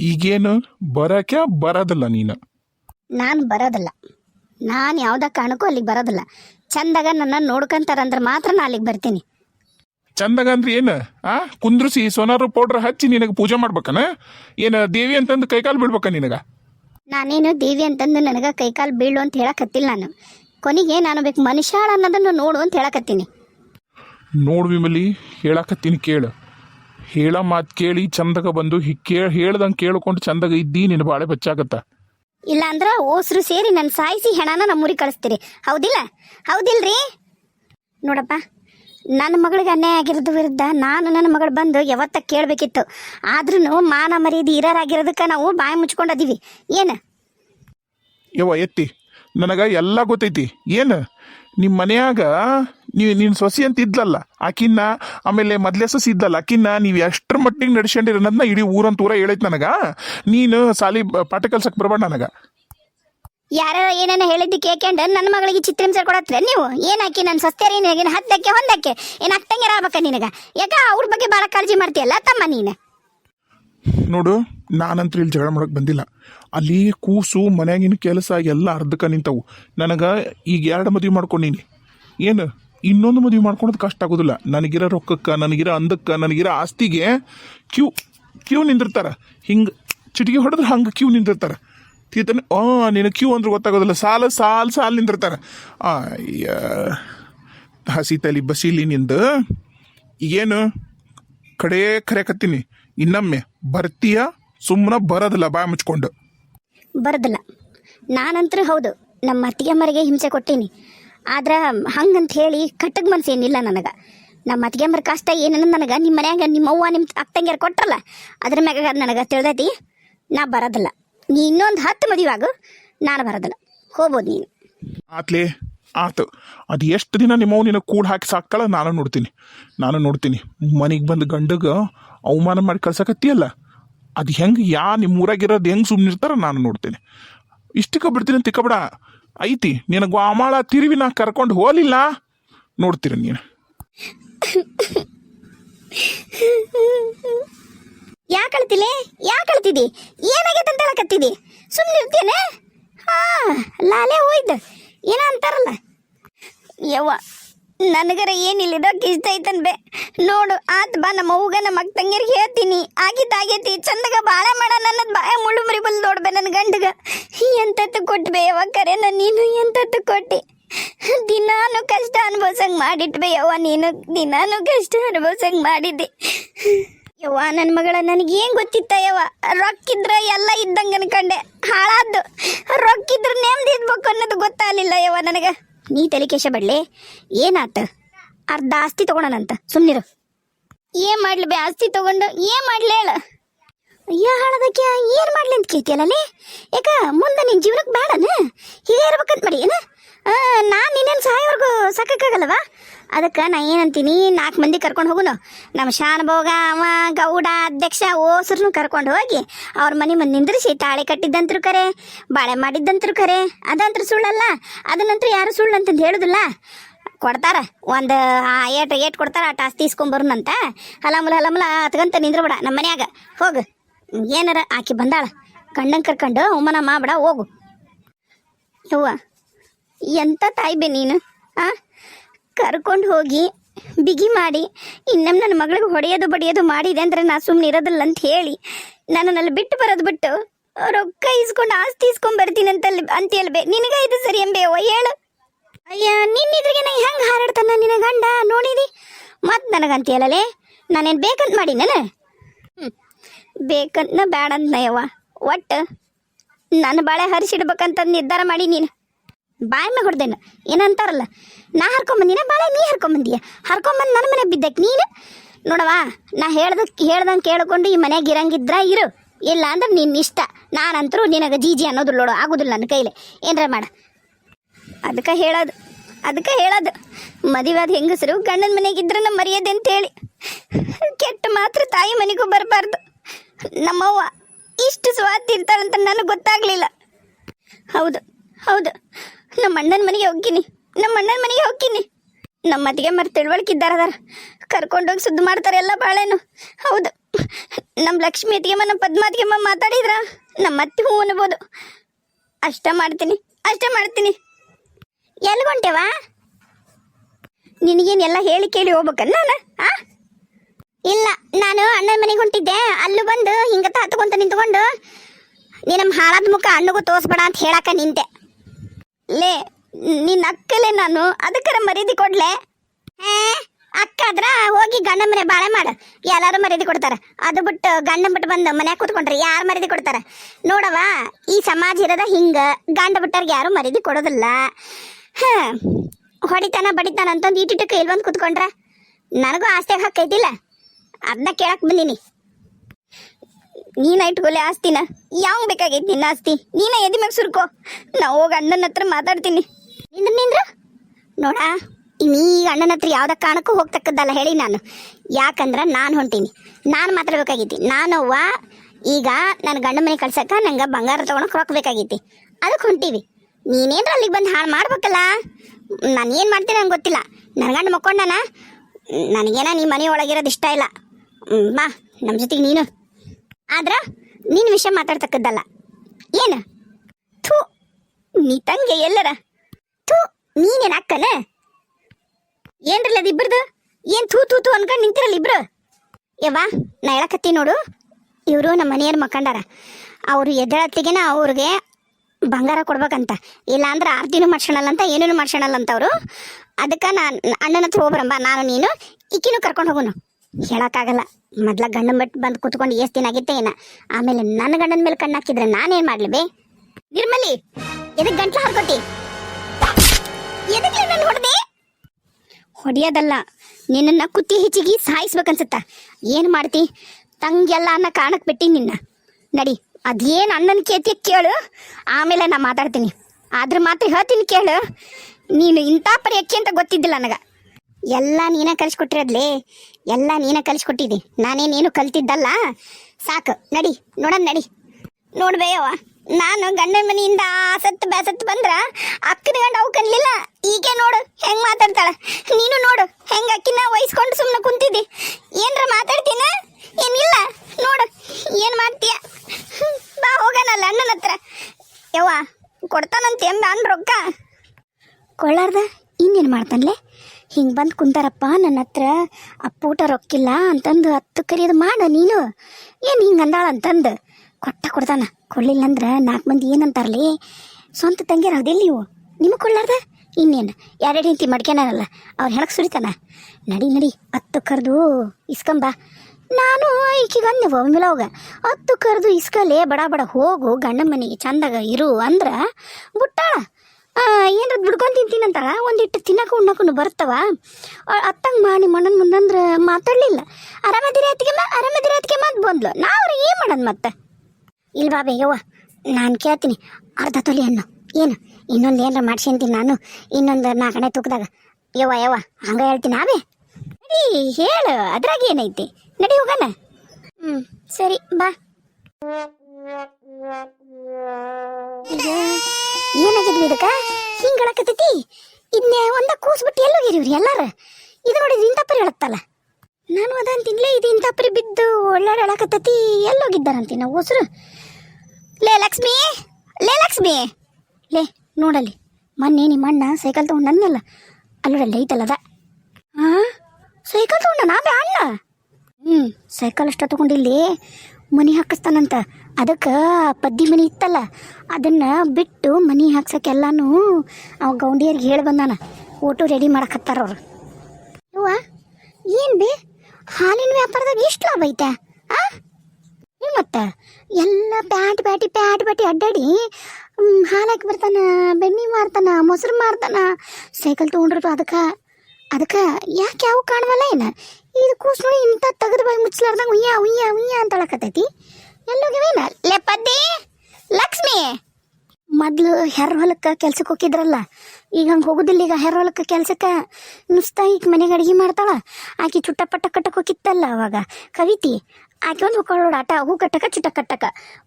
ಈಗೇನು ಬರಕ್ಕೆ ಬರೋದಿಲ್ಲ ನೀನು. ನಾನು ಬರೋದಿಲ್ಲ. ನಾನು ಯಾವುದೇ ಕಾರಣಕ್ಕೂ ಅಲ್ಲಿಗೆ ಬರೋದಿಲ್ಲ. ಚಂದಾಗ ನನ್ನ ನೋಡ್ಕೊಂತಾರಂದ್ರೆ ಮಾತ್ರ ನಾನು ಅಲ್ಲಿಗೆ ಬರ್ತೀನಿ. ಚಂದಾಗ ಅಂದ್ರೆ ಏನು? ಆ? ಕುಂದ್ರಿಸಿ ಸೋನಾರು ಪೌಡ್ರ್ ಹಚ್ಚಿ ನಿನಗೆ ಪೂಜೆ ಮಾಡ್ಬೇಕನ? ಏನು ದೇವಿ ಅಂತಂದು ಕೈಕಾಲು ಬೀಳ್ಬೇಕ ನಿನಗ? ನಾನೇನು ದೇವಿ ಅಂತಂದು ನನಗೆ ಕೈಕಾಲು ಬೀಳು ಅಂತ ಹೇಳಕತ್ತಿಲ್ಲ ನಾನು. ಕೊನೆಗೆ ನಾನು ಬೇಕು ಮನುಷ್ಯ ಅನ್ನೋದನ್ನು ನೋಡು ಅಂತ ಹೇಳಕತ್ತೀನಿ. ನೋಡು ವಿಮಲಿ ಹೇಳಕತ್ತೀನಿ ಕೇಳು. ಹೇಳ ಮಾತು ಕೇಳಿ ಚಂದಗ ಬಂದು ಹಿ ಕೇಳ ಹೇಳ್ದಂಗೆ ಕೇಳ್ಕೊಂಡು ಚಂದಗ ಇದ್ದಿ ನಿನ್ನ ಬಾಳೆ ಬಚ್ಚಾಗತ್ತ ಇಲ್ಲ ಅಂದ್ರ ಓಸ್ರು ಸೇರಿ ನನ್ನ ಸಾಯಿಸಿ ಹೆಣನ ನಮ್ಮೂರಿಗೆ ಕಳಿಸ್ತೀರಿ. ಹೌದಿಲ್ಲ? ಹೌದಿಲ್ರಿ? ನೋಡಪ್ಪ ನನ್ನ ಮಗಳಿಗೆ ಅನ್ಯಾಯ ಆಗಿರೋದು ವಿರುದ್ಧ ನಾನು ನನ್ನ ಮಗಳು ಬಂದು ಯಾವತ್ತ ಕೇಳಬೇಕಿತ್ತು. ಆದ್ರೂ ಮಾನ ಮರ್ಯಾದೆ ಇರೋರಾಗಿರೋದಕ್ಕೆ ನಾವು ಬಾಯಿ ಮುಚ್ಕೊಂಡದೀವಿ. ಏನು? ಯವ್ವ ಎತ್ತಿ. ನನಗ ಎಲ್ಲ ಗೊತ್ತೈತಿ. ಏನು? ನಿಮ್ಮ ಮನೆಯಾಗ ನೀವು ನೀನು ಸೊಸಿ ಅಂತ ಇದ್ಲಲ್ಲ ಆಕಿನ್ನ ಆಮೇಲೆ ಮೊದಲೇ ಸೊಸಿ ಇದ್ದಲ್ಲ ಆಕಿನ್ನ ನೀವು ಎಷ್ಟ್ರ ಮಟ್ಟಿಗೆ ನಡ್ಸ್ಕೊಂಡಿರ ಅನ್ನೋದನ್ನ ಇಡೀ ಊರಂತ ಊರ ಹೇಳೈತಿ ನನಗ. ನೀನು ಸಾಲಿ ಪಾಠ ಕಲ್ಸಕ್ ಬರಬೇಡ ನನಗ. ಯಾರ ಏನೇನು ಹೇಳಿದ್ದು ಕೇಳ್ಕೊಂಡು ನನ್ನ ಮಗಳಿಗೆ ಚಿತ್ರಹಿಂಸೆ ಕೊಡತ್ರೆ ನೀವು? ಏನಾಕಿ ನನ್ನ ಸಸ್ತ್ಯಾರ ನಿನಗೆ ಹದ್ದಕ್ಕೆ ಹೊಂದಕ್ಕೆ ಏನು ಅಕ್ಕಂಗೆ ಆಗ್ಬೇಕ ನಿನಗೆ? ಯಾಕ ಅವ್ರ ಬಗ್ಗೆ ಭಾಳ ಕಾಳಜಿ ಮಾಡ್ತೀಯಲ್ಲ ತಮ್ಮ ನೀನು? ನೋಡು ನಾನಂತ್ರ ಇಲ್ಲಿ ಜಗಳ ಮಾಡೋಕೆ ಬಂದಿಲ್ಲ. ಅಲ್ಲಿ ಕೂಸು ಮನ್ಯಾಗಿನ ಕೆಲಸ ಎಲ್ಲ ಅರ್ಧಕ್ಕೆ ನಿಂತವು. ನನಗೆ ಈಗ ಎರಡು ಮದುವೆ ಮಾಡ್ಕೊಂಡೀನಿ. ಏನು? ಇನ್ನೊಂದು ಮದುವೆ ಮಾಡ್ಕೊಳೋದು ಕಷ್ಟ ಆಗೋದಿಲ್ಲ. ನನಗಿರೋ ರೊಕ್ಕಕ್ಕೆ, ನನಗಿರೋ ಅಂದಕ್ಕೆ, ನನಗಿರೋ ಆಸ್ತಿಗೆ ಕ್ಯೂ ಕ್ಯೂ ನಿಂದಿರ್ತಾರೆ. ಹಿಂಗೆ ಚಿಟಿಕೆ ಹೊಡೆದ್ರೆ ಹಂಗೆ ಕ್ಯೂ ನಿಂದಿರ್ತಾರೆ. ತೀತನ, ಆ ನಿನ ಕ್ಯೂ ಅಂದ್ರೆ ಗೊತ್ತಾಗೋದಿಲ್ಲ. ಸಾಲ, ಸಾಲ್ ಸಾಲ್ ನಿಂದಿರ್ತಾರೆ. ಹಸಿ ತಲಿ ಬಸೀಲಿ ನಿಂದು ಈಗೇನು ಕಡೇ ಕರೆಯಕತ್ತೀನಿ ಇನ್ನೊಮ್ಮೆ ಬರ್ತೀಯ? ಸುಮ್ಮನೆ ಬರೋದಿಲ್ಲ ಬಾಯ್ ಮುಚ್ಕೊಂಡು. ಬರೋದಿಲ್ಲ. ನಾನಂತರೂ ಹೌದು ನಮ್ಮ ಅತ್ತಿಗೆಮ್ಮರಿಗೆ ಹಿಂಸೆ ಕೊಟ್ಟೀನಿ. ಆದ್ರೆ ಹಂಗಂತ ಹೇಳಿ ಕಟ್ಟಗ್ ಮನ್ಸೇನಿಲ್ಲ ನನಗೆ. ನಮ್ಮ ಅತ್ತಿಗೆಮ್ಮರ ಕಷ್ಟ ಏನನ್ನ ನನಗೆ ನಿಮ್ಮ ಮನ್ಯಾಗ ನಿಮ್ಮ ಅವ್ವ ನಿಮ್ಮ ಅತ್ತಂಗ್ಯಾರ ಕೊಟ್ರಲ್ಲ ಅದ್ರ ಮ್ಯಾಗ ನನಗೆ ತಿಳಿದೈತಿ. ನಾ ಬರೋದಿಲ್ಲ. ನೀ ಇನ್ನೊಂದು ಹತ್ತು ಮದುವೆಯಾಗು ನಾನು ಬರೋದಿಲ್ಲ. ಹೋಗ್ಬೋದು ನೀನು. ಆತ್ಲೇ ಆತು. ಅದು ಎಷ್ಟು ದಿನ ನಿಮ್ಮವ್ ನಿನ ಕೂಡ ಹಾಕಿ ಸಾಕಳ ನಾನು ನೋಡ್ತೀನಿ. ನಾನು ನೋಡ್ತೀನಿ. ಮನೆಗೆ ಬಂದು ಗಂಡಗ ಅವಮಾನ ಮಾಡಿ ಕಳ್ಸಕತ್ತೀಯಲ್ಲ? ಅದು ಹೆಂಗೆ ಯಾ ನಿಮ್ಮ ಊರಾಗಿರೋದು ಹೆಂಗೆ ಸುಮ್ಮನಿರ್ತಾರ ನಾನು ನೋಡ್ತೇನೆ. ಇಷ್ಟಕ್ಕೆ ಬಿಡ್ತೀನಿ ತಿಕ್ಕಬಿಡ. ಐತಿ, ನಿನಗೆ ಅಮಾಳ ತಿರುವಿ ನಾ ಕರ್ಕೊಂಡು ಹೋಲಿಲ್ಲ. ನೋಡ್ತೀರ ನೀನು. ಯಾಕೆ ಅಳ್ತಿಲೆ? ಯಾಕೆ ಅಳ್ತಿದಿ? ಏನಾಗೈತೆ ಅಂತ ಹೇಳಕತ್ತಿದಿ? ಸುಮ್ಮನೆ ಇರ್ತೇನೆ ಹಾ, ಲಾಲೆ ಹೋಯ್ತು. ಏನ ಅಂತಾರಲ್ಲ ಯವ್ವ. ನನಗರ ಏನಿಲ್ಲಿದಕ್ಕೆ ಇಷ್ಟ ಐತನ್ ಬೇ. ನೋಡು, ಆತ್ ಬಾ, ನಮ್ಮ ಅವ್ಗ ನಮ್ಮ ಅಕ್ಕ ತಂಗಿಯರಿಗೆ ಹೇಳ್ತೀನಿ. ಆಗಿದ್ದಾಗೈತಿ ಚಂದಗ ಬಾಳ ಮಾಡ, ನನ್ನದ್ ಬಾಯ ಮುಳ್ಳು ಮರಿ ಬಂದು ನೋಡ್ಬೆ ನನ್ನ ಗಂಡಗ. ಎಂತತ್ತು ಕೊಟ್ಬೆ ಯವ್ವ ನಾನು ನೀನು ಎಂತತ್ತು ಕೊಟ್ಟಿ? ದಿನಾನು ಕಷ್ಟ ಅನುಭವಿಸಂಗ್ ಮಾಡಿಟ್ಬೆ ಯವ್ವ ನೀನು. ದಿನಾನು ಕಷ್ಟ ಅನುಭವಿಸಂಗ್ ಮಾಡಿದ್ದೆ. ಯವ್ವ ನನ್ನ ಮಗಳ, ನನಗೆ ಏನ್ ಗೊತ್ತಿತ್ತ ಯವ್ವ? ರೊಕ್ಕಿದ್ರ ಎಲ್ಲ ಇದ್ದಂಗೆ ಅನ್ಕಂಡೆ. ಹಾಳಾದ್ದು. ರೊಕ್ಕಿದ್ರ ನೆಮ್ಮದಿ ಇದ್ಬೇಕು ಅನ್ನೋದು ಗೊತ್ತಾಗಲಿಲ್ಲ ಯವ್ವ ನನಗೆ. ನೀ ತಲೆ ಕೇಶ ಬಡ್ಲೆ? ಏನಾತ? ಅರ್ಧ ಆಸ್ತಿ ತಗೊಳನಂತ ಸುಮ್ನಿರು. ಏನ್ ಮಾಡ್ಲಿ ಬೇ, ಆಸ್ತಿ ತಗೊಂಡು ಏನ್ ಮಾಡ್ಲಿ ಹೇಳ. ಅಯ್ಯ, ಹಾಳದಕ್ಕೆ ಏನ್ ಮಾಡ್ಲಿ ಅಂತ ಕೇಳ್ತಿಯಲ್ಲೇ ಯಾಕ ಮುಂದೆ ನಿನ್ ಜೀವನಕ್ಕೆ ಬೇಡನ ಹೀಗೆ ಇರ್ಬೇಕಂತ ಮಾಡಿ, ಏನ? ನಾನು ಇನ್ನೇನು ಸಾಯೋವರೆಗೂ ಸಾಕಾಗಲ್ಲವಾ ಅದಕ್ಕೆ ನಾ ಏನಂತೀನಿ ನಾಲ್ಕು ಮಂದಿ ಕರ್ಕೊಂಡು ಹೋಗುನು. ನಮ್ಮ ಶಾನಭೋಗ, ಅವ, ಗೌಡ, ಅಧ್ಯಕ್ಷ, ಓಸರ್ನು ಕರ್ಕೊಂಡು ಹೋಗಿ ಅವ್ರ ಮನೆ ಮುಂದೆ ನಿಂದ್ರಿಸಿ ತಾಳೆ ಕಟ್ಟಿದ್ದಂತ್ರು ಕರೆ, ಬಾಳೆ ಮಾಡಿದ್ದಂತ್ರು ಕರೆ. ಅದಂತ್ರ ಸುಳ್ಳಲ್ಲ, ಅದನ್ನಂತರ ಯಾರು ಸುಳ್ಳು ಅಂತಂದು ಹೇಳುದಿಲ್ಲ. ಕೊಡ್ತಾರ, ಒಂದು ಏಟ್ ಏಟ್ ಕೊಡ್ತಾರ, ಆ ಟಾಸ್ ಇಸ್ಕೊಂಬರ್ನಂತ ಹಲಮುಲ, ಹಲಮಲ ಹತ್ಕಂತ ನಿಂದ್ರಬೇಡ ನಮ್ಮ ಮನ್ಯಾಗ. ಹೋಗು. ಏನಾರ ಆಕಿ ಬಂದಾಳ. ಕಣ್ಣಂಗೆ ಕರ್ಕೊಂಡು ಅಮ್ಮನ ಮಾಡ್ಬೇಡ, ಹೋಗು. ಯವ್ವ ಎಂತ ತಾಯಿ ಬೆ ನೀನು? ಆ? ಕರ್ಕೊಂಡು ಹೋಗಿ ಬಿಗಿ ಮಾಡಿ, ಇನ್ನೊಮ್ಮೆ ನನ್ನ ಮಗಳಿಗೆ ಹೊಡೆಯೋದು ಬಡಿಯೋದು ಮಾಡಿದೆ ಅಂದ್ರೆ ನಾ ಸುಮ್ಮನೆ ಇರೋದಿಲ್ಲ ಅಂತ ಹೇಳಿ ನನ್ನಲ್ಲಿ ಬಿಟ್ಟು ಬರೋದು ಬಿಟ್ಟು ರೊಕ್ಕ ಇಸ್ಕೊಂಡು ಆಸ್ತಿ ಇಸ್ಕೊಂಡ್ ಬರ್ತೀನಿ ಅಂತ ಅಂತ ಹೇಳ್ಬೆ ನಿನಗ ಇದು ಸರಿ ಎಂಬೇವ ಹೇಳು. ಅಯ್ಯ, ನಿನ್ನಿದ್ರಿಗೆ ನಾ ಹೆಂಗೆ ಹಾರಾಡ್ತಾನ ನಿನ್ನ ಗಂಡ? ನೋಡಿದಿ? ಮತ್ತೆ ಹೇಳಲೇ ನಾನೇನು ಬೇಕಂತ ಮಾಡಿ ನಾನು ಹ್ಞೂ ಬೇಕಂತ ಬೇಡಂತ ನಯವ್ವ ಒಟ್ಟು ನನ್ನ ಬಾಳೆ ಹರಿಸಿಡ್ಬೇಕಂತ ನಿರ್ಧಾರ ಮಾಡಿ ನೀನು. ಬಾಯಿ ಮೇ ಹೊಡೆದೇನು? ಏನಂತಾರಲ್ಲ? ನಾ ಹರ್ಕೊಂಬಂದಿನ? ಬಾಳೆ ನೀ ಹರ್ಕೊಂಬಂದಿಯ? ಹರ್ಕೊಂಬಂದು ನನ್ನ ಮನೆ ಬಿದ್ದಕ್ಕೆ ನೀನು? ನೋಡವಾ ನಾ ಹೇಳ್ದಕ್ಕೆ ಹೇಳ್ದಂಗೆ ಕೇಳ್ಕೊಂಡು ಈ ಮನೆಗೆ ಇರಂಗಿದ್ರ ಇರು. ಇಲ್ಲ ಅಂದ್ರೆ ನಿನ್ನ ಇಷ್ಟ. ನಾನಂತರೂ ನಿನಗೆ ಜೀಜಿ ಅನ್ನೋದು ನೋಡು, ಆಗೋದಿಲ್ಲ ನನ್ನ ಕೈಲಿ. ಏನರ ಮಾಡ. ಅದಕ್ಕೆ ಹೇಳೋದು. ಅದಕ್ಕೆ ಹೇಳೋದು. ಮದುವೆಯಾದ ಹೆಂಗಸರು ಗಂಡನ ಮನೆಗಿದ್ರೆ ನಮ್ಮ ಮರ್ಯಾದೆ ಅಂತೇಳಿ. ಕೆಟ್ಟ ಮಾತ್ರ ತಾಯಿ ಮನೆಗೂ ಬರಬಾರ್ದು. ನಮ್ಮವ್ವ ಇಷ್ಟು ಸ್ವಾತಿ ಇರ್ತಾರಂತ ನನಗೆ ಗೊತ್ತಾಗಲಿಲ್ಲ. ಹೌದು ಹೌದು. ನಮ್ಮ ಅಣ್ಣನ ಮನೆಗೆ ಹೋಗ್ತೀನಿ. ನಮ್ಮ ಅಣ್ಣನ ಮನೆಗೆ ಹೋಗ್ತೀನಿ. ನಮ್ಮ ಅತ್ತಿಗೆ ಮರ ತಿಳುವಳಿಕೆ ಇದ್ದಾರ ಅದಾರ ಕರ್ಕೊಂಡೋಗಿ ಸುದ್ದಿ ಮಾಡ್ತಾರೆ ಎಲ್ಲ ಬಾಳೆನು ಹೌದು. ನಮ್ಮ ಲಕ್ಷ್ಮಿ ಅತ್ತಿಗೆಮ್ಮ ನಮ್ಮ ಪದ್ಮಾತಿಗೆಮ್ಮ ಮಾತಾಡಿದ್ರ. ನಮ್ಮ ಅತ್ತಿ ಹೂ ಅನ್ಬೋದು. ಅಷ್ಟ ಮಾಡ್ತೀನಿ. ಅಷ್ಟ ಮಾಡ್ತೀನಿ. ಎಲ್ಲಿ ನಿನಗೇನು ಎಲ್ಲ ಹೇಳಿ ಕೇಳಿ ಹೋಗ್ಬೇಕಲ್ಲ ನಾನು? ಇಲ್ಲ, ನಾನು ಅಣ್ಣನ ಮನೆಗೆ ಹೊಂಟಿದ್ದೆ. ಅಲ್ಲೂ ಬಂದು ಹಿಂಗ ಹತ್ಕೊಂತ ನಿಂತ್ಕೊಂಡು, ನೀ ನಮ್ಮ ಹಾಳಾದ ಮುಖ ಅಣ್ಣಗೂ ತೋರಿಸ್ಬೇಡ ಅಂತ ಹೇಳಕ್ಕ ನಿಂತೆ. ಲೇ, ನಿನ್ನ ಅಕ್ಕಲೆ ನಾನು. ಅದಕ್ಕರ ಮರ್ಯಾದೆ ಕೊಡ್ಲೆ? ಹೇ, ಅಕ್ಕ ಆದ್ರ ಹೋಗಿ ಗಂಡ ಮನೆ ಬಾಳೆ ಮಾಡು. ಎಲ್ಲಾರು ಮರ್ಯಾದೆ ಕೊಡ್ತಾರ. ಅದು ಬಿಟ್ಟು ಗಂಡ ಬಿಟ್ಟು ಬಂದು ಮನ್ಯಾಗ ಕೂತ್ಕೊಂಡ್ರೆ ಯಾರು ಮರ್ಯಾದೆ ಕೊಡ್ತಾರ? ನೋಡವ ಈ ಸಮಾಜ ಇರದ ಹಿಂಗ. ಗಂಡ ಬಿಟ್ಟವ್ರಿಗೆ ಯಾರು ಮರ್ಯಾದೆ ಕೊಡೋದಿಲ್ಲ. ಹ, ಹೊಡಿತಾನ ಬಡಿತಾನ ಅಂತಂದು ಇಟ್ಟಿಟ್ಟು ಇಲ್ಲಿ ಬಂದು ಕೂತ್ಕೊಂಡ್ರ? ನನಗೂ ಆಸ್ತಿಯಾಗ ಹಾಕೈತಿಲ್ಲ ಅದನ್ನ ಕೇಳಕ್ ಬಂದೀನಿ. ನೀನ ಇಟ್ಕೊಲೆ ಆಸ್ತಿನ? ಯಾವ ಬೇಕಾಗೈತಿ ನಿನ್ನ ಆಸ್ತಿ? ನೀನ ಎದಿ ಮ್ಯಾಗ ಸುರ್ಕೋ. ನಾ ಹೋಗಿ ಅಣ್ಣನ ಹತ್ರ ಮಾತಾಡ್ತೀನಿ. ನಿಂದ್ರ ನಿಂದ್ರ ನೋಡ ನೀ ಅಣ್ಣನ ಹತ್ರ ಯಾವ್ದ ಕಾರಣಕ್ಕೂ ಹೋಗ್ತಕ್ಕದ್ದಲ್ಲ ಹೇಳಿ ನಾನು. ಯಾಕಂದ್ರ ನಾನು ಹೊಂಟೀನಿ. ನಾನು ಮಾತಾಡ್ಬೇಕಾಗೈತಿ ನಾನವ್ವ, ಈಗ ನನ್ನ ಗಂಡ ಮನೆ ಕಳ್ಸಕ್ಕ ನಂಗೆ ಬಂಗಾರ ತಗೊಳಕ್ ರೊಕ್ಕ ಅದಕ್ಕೆ ಹೊಂಟೀವಿ. ನೀನೇನ್ರ ಅಲ್ಲಿಗೆ ಬಂದು ಹಾಳು ಮಾಡ್ಬೇಕಲ್ಲ? ನಾನು ಏನು ಮಾಡ್ತೀನಿ ನಂಗೆ ಗೊತ್ತಿಲ್ಲ. ನನ್ನ ಗಂಡ ಮಕ್ಕೊಂಡನ? ನನಗೇನ ನೀ ಮನೆ ಒಳಗಿರೋದು ಇಷ್ಟ ಇಲ್ಲ. ಬಾ ನಮ್ಮ ಜೊತೆಗೆ ನೀನು. ಆದ್ರ ನಿನ್ನ ವಿಷಯ ಮಾತಾಡ್ತಕ್ಕದ್ದಲ್ಲ. ಏನು? ಥೂ, ನೀ ತಂಗೆ ಎಲ್ಲರ. ಥೂ, ನೀನೇನ ಅಕ್ಕನ? ಏನ್ರಲ್ಲ ಅದು ಇಬ್ಬರದು ಏನ್ ಥೂ ಥೂ ಥೂ ಅನ್ಕೊಂಡು ನಿಂತಿರಲ್ಲ ಇಬ್ರು? ಯವ್ವ, ನಾ ಹೇಳಕತ್ತಿ ನೋಡು. ಇವರು ನಮ್ಮ ಮನೆಯವ್ರ ಮಕ್ಕಂಡಾರ. ಅವರು ಎದ್ದಳತ್ತಿಗೆನ ಅವ್ರಿಗೆ ಬಂಗಾರ ಕೊಡ್ಬೇಕಂತ. ಇಲ್ಲಾಂದ್ರೆ ಆರ್ತಿನೂ ಮಾಡ್ಸೋಣಲ್ಲ ಅಂತ ಏನೇನು ಮಾಡ್ಸೋಣಲ್ಲ ಅಂತ ಅವರು. ಅದಕ್ಕೆ ನಾನು ಅಣ್ಣನ ಹತ್ರ ಹೋಗ್ಬರಂಬ ನಾನು ನೀನು ಇಕ್ಕಿನೂ ಕರ್ಕೊಂಡು ಹೋಗೋನು. ಹೇಳಕ್ಕಾಗಲ್ಲ. ಮೊದ್ಲ ಗಂಡನ ಬಿಟ್ಟು ಬಂದು ಕೂತ್ಕೊಂಡು ಎಷ್ಟು ದಿನ ಆಗಿತ್ತೆ ಏನ? ಆಮೇಲೆ ನನ್ನ ಗಂಡನ ಮೇಲೆ ಕಣ್ಣು ಹಾಕಿದ್ರೆ ನಾನೇನು ಮಾಡಲಿ ಬೇ? ನಿರ್ಮಲಿ, ಎದಕ್ ಗಂಟ್ಲು ಹಾಕೋತಿ ಎದಕ್ಕೆ ನನ್ನ ಹೊಡೆದೆ? ಹೊಡೆಯೋದಲ್ಲ, ನಿನ್ನನ್ನು ಕುತ್ತಿ ಹೆಚ್ಚಿಗೆ ಸಾಯಿಸ್ಬೇಕನ್ಸುತ್ತ. ಏನು ಮಾಡ್ತಿ? ತಂಗೆಲ್ಲ ಅನ್ನ ಕಾಣಕ್ ಬಿಟ್ಟಿ ನಿನ್ನ. ನಡಿ, ಅದೇನು ಅಣ್ಣನ ಕೇತಿ ಕೇಳು, ಆಮೇಲೆ ನಾ ಮಾತಾಡ್ತೀನಿ. ಆದ್ರೆ ಮಾತ್ರ ಹೇಳ್ತೀನಿ ಕೇಳು. ನೀನು ಇಂಥ ಪರಿ ಅಂತ ಗೊತ್ತಿದ್ದಿಲ್ಲ ನನಗೆ. ಎಲ್ಲ ನೀನೇ ಕಲಿಸ್ಕೊಟ್ಟಿರೋದ್ಲೇ? ಎಲ್ಲ ನೀನೇ ಕಲಿಸ್ಕೊಟ್ಟಿದ್ದಿ ನಾನೇನೇನು ಕಲ್ತಿದ್ದಲ್ಲ? ಸಾಕು, ನಡಿ, ನೋಡೋಣ, ನಡಿ. ನೋಡ್ಬೇಯವ್ವ, ನಾನು ಗಂಡನ ಮನೆಯಿಂದ ಆಸತ್ತು ಬೇಸತ್ತು ಬಂದ್ರ ಅಕ್ಕನ ಗಂಡ ಅವು ಕನ್ಲಿಲ್ಲ ಈಗ ನೋಡು ಹೆಂಗ್ ಮಾತಾಡ್ತಾಳ ನೀನು ನೋಡು ಹೆಂಗ ಅಕ್ಕಿನ ವಹಿಸ್ಕೊಂಡು ಸುಮ್ಮನೆ ಕುಂತಿದ್ದಿ ಏನ್ರ ಮಾತಾಡ್ತೀನ ಏನಿಲ್ಲ ನೋಡು ಏನ್ ಮಾಡ್ತೀಯ ಹ್ಮ್, ಬಾ ಹೋಗೋಣಲ್ಲ ಅಣ್ಣನ ಹತ್ರ ಯವ್ವ ಕೊಡ್ತಾನಂತ ಎಂಬ ಅನ್ ರೊಕ್ಕ ಕೊಳ್ಳಾರ್ದ ಇನ್ನೇನು ಮಾಡ್ತಾನಲೆ ಹಿಂಗೆ ಬಂದು ಕುಂತಾರಪ್ಪ ನನ್ನ ಹತ್ರ ಅಪ್ಪೂಟ ರೊಕ್ಕಿಲ್ಲ ಅಂತಂದು ಹತ್ತು ಕರಿಯೋದು ಮಾಡ ನೀನು. ಏನು ಹಿಂಗೆ ಅಂದಾಳ? ಅಂತಂದು. ಕೊಟ್ಟ ಕೊಡ್ತಾನ. ಕೊಡ್ಲಿಲ್ಲ ಅಂದ್ರೆ ನಾಲ್ಕು ಮಂದಿ ಏನಂತಾರಲಿ? ಸ್ವಂತ ತಂಗಿಯರು ಅದಿಲ್ಲ ನೀವು ನಿಮಗೆ ಕೊಡ್ಲಾರ್ದ? ಇನ್ನೇನು. ಎರಡೆರಡು ಹಿಂತಿ ಮಡ್ಕ್ಯಾನಲ್ಲ ಅವ್ರು ಹೆಣಕ್ಕೆ ಸುರಿತಾನ. ನಡಿ ನಡಿ. ಹತ್ತು ಕರೆದು ಇಸ್ಕೊಂಬ. ನಾನು ಈಕಿಗೆ ಅಂದೆ ಒಮ್ಮೆಲೆ ಅವಾಗ ಹತ್ತು ಕರೆದು ಇಸ್ಕಲ್ಲೇ ಬಡ ಬಡ ಹೋಗು. ಗಂಡನ ಮನೆಗೆ ಚಂದಾಗ ಇರು ಅಂದ್ರೆ ಬುಟ್ಟಾಳ. ಏನಾರ ಬಿಡ್ಕೊಂಡು ತಿಂತೀನಂತಾಳ ಒಂದಿಟ್ಟು ತಿನ್ನಕ, ಉಣ್ಣಕೊಂಡು ಬರ್ತವ ಅತ್ತಂಗೆ ಮಾಡಿ ಮಣ್ಣನ ಮುಂದಂದ್ರೆ ಮಾತಾಡಲಿಲ್ಲ. ಆರಾಮದಿರಿ ಅತ್ತಿಗೆಮ್ಮ ಆರಾಮದಿರಿ ಅತ್ತಿಗೆಮ್ಮ ಅಂತ ಬಂದ್ಲು. ನಾ ಅವ್ರಿಗೆ ಏನು ಮಾಡೋದು ಮತ್ತೆ? ಇಲ್ಲ ಬಾಬೆ ಯವ್ವ, ನಾನು ಕೇಳ್ತೀನಿ. ಅರ್ಧ ತೊಲಿ ಅನ್ನು. ಏನು? ಇನ್ನೊಂದು ಏನಾರ ಮಾಡ್ಸ್ಕೊಂತೀನಿ ನಾನು. ಇನ್ನೊಂದು ನಾಲ್ಕನೇ ತೂಕದಾಗ. ಯವ್ವ ಯವ್ವ, ಹಂಗೆ ಹೇಳ್ತೀನಿ ಆವೇ ನಡಿ, ಹೇಳು. ಅದ್ರಾಗ ಏನೈತಿ? ನಡಿ ಹೋಗಣ. ಹ್ಞೂ ಸರಿ, ಬಾ. ಏನಾಗಿದ್ವಿ ಇದಕ್ಕ? ಹಿಂಗಳಕತೈತಿ ಇದನ್ನೇ ಒಂದ ಕೂಸ್ಬಿಟ್ಟು ಎಲ್ಲೋಗಿರಿವ್ರಿ ಎಲ್ಲಾರ? ಇದು ನೋಡಿದ್ರೆ ಇಂಥ ಪರಿ ಹೇಳತ್ತಲ್ಲ. ನಾನು ಅದ ತಿನ್ಲೇ ಇದು ಇಂಥ ಪರಿ ಬಿದ್ದು ಒಳ್ಳಾಡಳಕತ್ತೈತಿ ಎಲ್ಲೋಗಿದ್ದಾರಂತಿ ನಾವು ಹೊಸರು? ಲೇ ಲಕ್ಷ್ಮಿ ಲೇ ಲಕ್ಷ್ಮಿ. ಲೇ, ನೋಡಲ್ಲಿ, ಮೊನ್ನೆ ನಿಮ್ಮ ಅಣ್ಣ ಸೈಕಲ್ ತೊಗೊಂಡು ತೊಗೊಂಡನ್ನಲ್ಲ ಅಲ್ಲೋಡಲ್ಲಿ ಅದ. ಹಾಂ ಸೈಕಲ್ ತೊಗೊಂಡ ನಾ ಬೇ ಅಣ್ಣ? ಹ್ಞೂ ಸೈಕಲ್ ಅಷ್ಟ ತಗೊಂಡಿಲ್ಲಿ. ಮನಿ ಹಾಕಿಸ್ತಾನಂತ. ಅದಕ್ಕೆ ಪದ್ದಿ ಮನಿ ಇತ್ತಲ್ಲ, ಅದನ್ನ ಬಿಟ್ಟು ಮನಿ ಹಾಕ್ಸೋಕ್ಕೆಲ್ಲನೂ ಅವ ಗೌಂಡಿಯರಿಗೆ ಹೇಳಿ ಬಂದಾನ. ಓಟು ರೆಡಿ ಮಾಡಕತ್ತಾರ ಅವ್ರು. ಇವ ಏನು ಬಿ? ಹಾಲಿನ ವ್ಯಾಪಾರದಾಗ ಎಷ್ಟು ಲಾಭ ಐತೆ? ಆ? ಮತ್ತೆ? ಎಲ್ಲ ಪ್ಯಾಟ್ ಪ್ಯಾಟಿ ಪ್ಯಾಟ್ ಪ್ಯಾಟಿ ಅಡ್ಡಾಡಿ ಹಾಲು ಹಾಕಿ ಬರ್ತಾನ, ಬೆಣ್ಣೆ ಮಾರ್ತಾನ, ಮೊಸರು ಮಾರ್ತಾನ, ಸೈಕಲ್ ತೊಗೊಂಡಿರ್ತು ಅದಕ್ಕೆ. ಅದಕ್ಕೆ ಯಾಕೆ ಯಾವ ಕಾಣವಲ್ಲ ಏನ? ಇದು ಕೂಸ್ ನೋಡಿ ಇಂಥ ತೆಗೆದು ಬಾಯಿ ಮುಚ್ಚಲಾರ್ದಂಗ ಉಯ್ಯ ಉಯ್ಯ ಉಯ್ಯ ಅಂತ ಹೇಳಕತ್ತೈತಿ ಎಲ್ಲೋಗಿವೇನ ಲೇ ಪದ್ದಿ! ಲಕ್ಷ್ಮಿ! ಮೊದ್ಲು ಹೆರ್ ಹೊಲಕ್ಕೆ ಕೆಲ್ಸಕ್ಕೆ ಹೋಗಿದ್ರಲ್ಲ ಈಗ ಹಂಗೆ ಹೋಗುದಿಲ್ಲ ಈಗ ಹೆರ್ ಹೊಲಕ್ಕೆ ಕೆಲ್ಸಕ್ಕೆ. ನುಸ್ತಾ ಈಗ ಮನೆಗೆ ಅಡಿಗೆ ಮಾಡ್ತಾಳ. ಆಕಿ ಚುಟ್ಟ ಪಟ್ಟ ಕಟ್ಟಕ್ಕೆ ಹೋಗಿತ್ತಲ್ಲ ಅವಾಗ. ಕವಿತಿ, ಆಕೆ ಒಂದು ಹೊಕ್ಕೊಳ್ಳೋಡು ಆಟ, ಹೂ ಕಟ್ಟಕ ಚುಟ್ಟ ಕಟ್ಟಕ.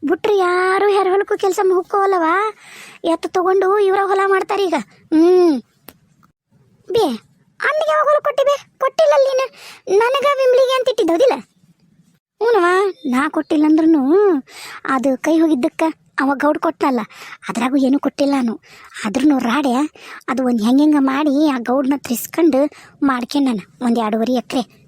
ಬಿಟ್ರೆ ಯಾರು ಹೆರ್ ಹೊಲಕ್ಕೂ ಕೆಲಸ ಹುಕ್ಕೋವಲ್ಲವಾ? ಎತ್ತು ತಗೊಂಡು ಇವರ ಹೊಲ ಮಾಡ್ತಾರೆ ಈಗ ಹ್ಞೂ ಬೇ ಅಣ್ಣಿಗೆ ಯಾವಾಗ ಹೊಲ ಕೊಟ್ಟಿಬೇ ಕೊಟ್ಟಿಲ್ಲ ನೀನು. ನನಗ ವಿಮ್ಲಿಗೆ ಅಂತ ಇಟ್ಟಿದ್ದೋದಿಲ್ಲ ಹ್ಞೂನವ ನಾ ಕೊಟ್ಟಿಲ್ಲ ಅಂದ್ರೂ ಅದು ಕೈ ಹೋಗಿದ್ದಕ್ಕೆ. ಅವ ಗೌಡ್ ಕೊಟ್ಟಲ್ಲ ಅದ್ರಾಗೂ ಏನೂ ಕೊಟ್ಟಿಲ್ಲ ನಾನು ಆದ್ರೂ ರಾಡೆ, ಅದು ಒಂದು ಹೆಂಗೆ ಮಾಡಿ ಆ ಗೌಡ್ನ ತ್ರಿಸ್ಕೊಂಡು ನಾನು. ಒಂದು ಎರಡೂವರೆ ಎಕರೆ.